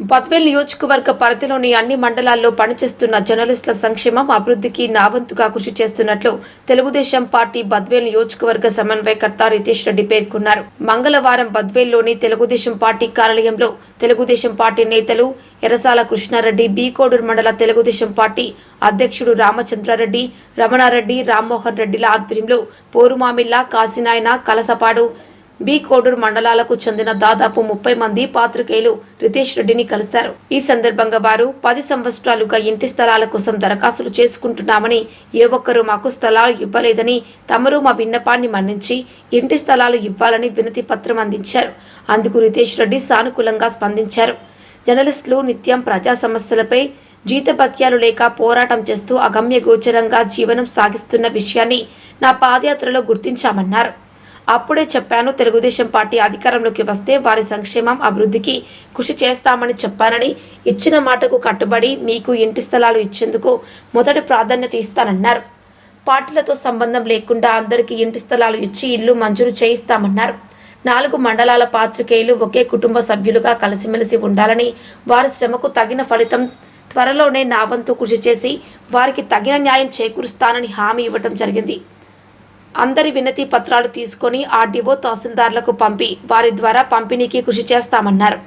బత్వేల్ నియోజకవర్గ పరిధిలోని అన్ని మండలాల్లో పనిచేస్తున్న జర్నలిస్టుల సంక్షేమం అభివృద్ధికి నావంతుగా కృషి చేస్తున్నట్లు తెలుగుదేశం పార్టీ బద్వేల్ నియోజకవర్గ సమన్వయకర్త రితేష్ రెడ్డి పేర్కొన్నారు. మంగళవారం బద్వేల్లోని తెలుగుదేశం పార్టీ కార్యాలయంలో తెలుగుదేశం పార్టీ నేతలు ఎరసాల కృష్ణారెడ్డి బీకోడూరు మండల తెలుగుదేశం పార్టీ అధ్యక్షుడు రామచంద్రారెడ్డి రమణారెడ్డి రామ్మోహన్ రెడ్డిల ఆధ్వర్యంలో పోరుమామిల్లా కాసినాయన కలసపాడు బి కోడూరు మండలాలకు చెందిన దాదాపు ముప్పై మంది పాత్రికేయులు రితేష్ రెడ్డిని కలిశారు. ఈ సందర్భంగా వారు పది సంవత్సరాలుగా ఇంటి స్థలాల కోసం దరఖాస్తులు చేసుకుంటున్నామని ఏ ఒక్కరూ మాకు స్థలాలు ఇవ్వలేదని తమరు మా విన్నపాన్ని మన్నించి ఇంటి స్థలాలు ఇవ్వాలని వినతి పత్రం అందించారు. అందుకు రితేష్ రెడ్డి సానుకూలంగా స్పందించారు. జర్నలిస్టులు నిత్యం ప్రజా సమస్యలపై జీతభత్యాలు లేక పోరాటం చేస్తూ అగమ్య గోచరంగా జీవనం సాగిస్తున్న విషయాన్ని నా పాదయాత్రలో గుర్తించామన్నారు. అప్పుడే చెప్పాను తెలుగుదేశం పార్టీ అధికారంలోకి వస్తే వారి సంక్షేమం అభివృద్ధికి కృషి చేస్తామని చెప్పానని ఇచ్చిన మాటకు కట్టుబడి మీకు ఇంటి స్థలాలు ఇచ్చేందుకు మొదటి ప్రాధాన్యత ఇస్తానన్నారు. పార్టీలతో సంబంధం లేకుండా అందరికీ ఇంటి స్థలాలు ఇచ్చి ఇల్లు మంజూరు చేయిస్తామన్నారు. నాలుగు మండలాల పాత్రికేయులు ఒకే కుటుంబ సభ్యులుగా కలిసిమెలిసి ఉండాలని వారి శ్రమకు తగిన ఫలితం త్వరలోనే నా వంతు కృషి చేసి వారికి తగిన న్యాయం చేకూరుస్తానని హామీ ఇవ్వటం జరిగింది. అందరి వినతి పత్రాలు తీసుకొని ఆర్డీఓ తహసీల్దార్లకు పంపి వారి ద్వారా పంపిణీకి కృషి చేస్తామన్నారు.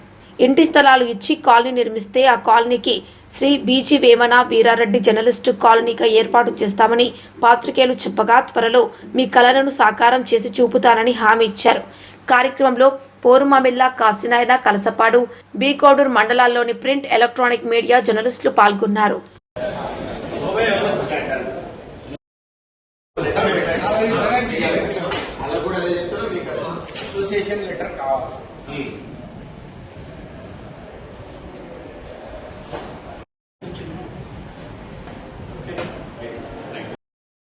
ఇంటి స్థలాలు ఇచ్చి కాలనీ నిర్మిస్తే ఆ కాలనీకి Shri B G Vemana Veera Reddy journalist కాలనీగా ఏర్పాటు చేస్తామని పాత్రికేయులు చెప్పగా త్వరలో మీ కలలను సాకారం చేసి చూపుతానని హామీ ఇచ్చారు. కార్యక్రమంలో పోరుమామిల్లా కాసినాయన కలసపాడు బీకోడూరు మండలాల్లోని ప్రింట్ ఎలక్ట్రానిక్ మీడియా జర్నలిస్టులు పాల్గొన్నారు. అసోసియేషన్ లెటర్ కావాలి